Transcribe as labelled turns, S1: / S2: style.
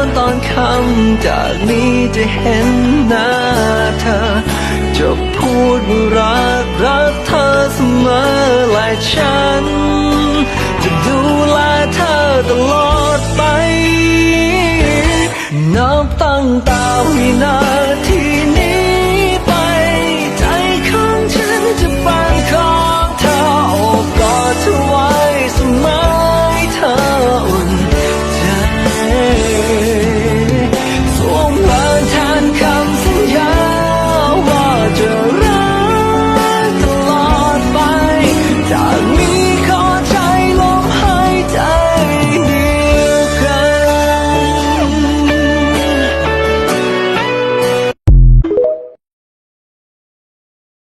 S1: นำจากนี้จะเห็นหน้าเธอ จะพูดรักรักเธอเสมอและฉัน จะดูแลเธอตลอดไป นับตั้งแต่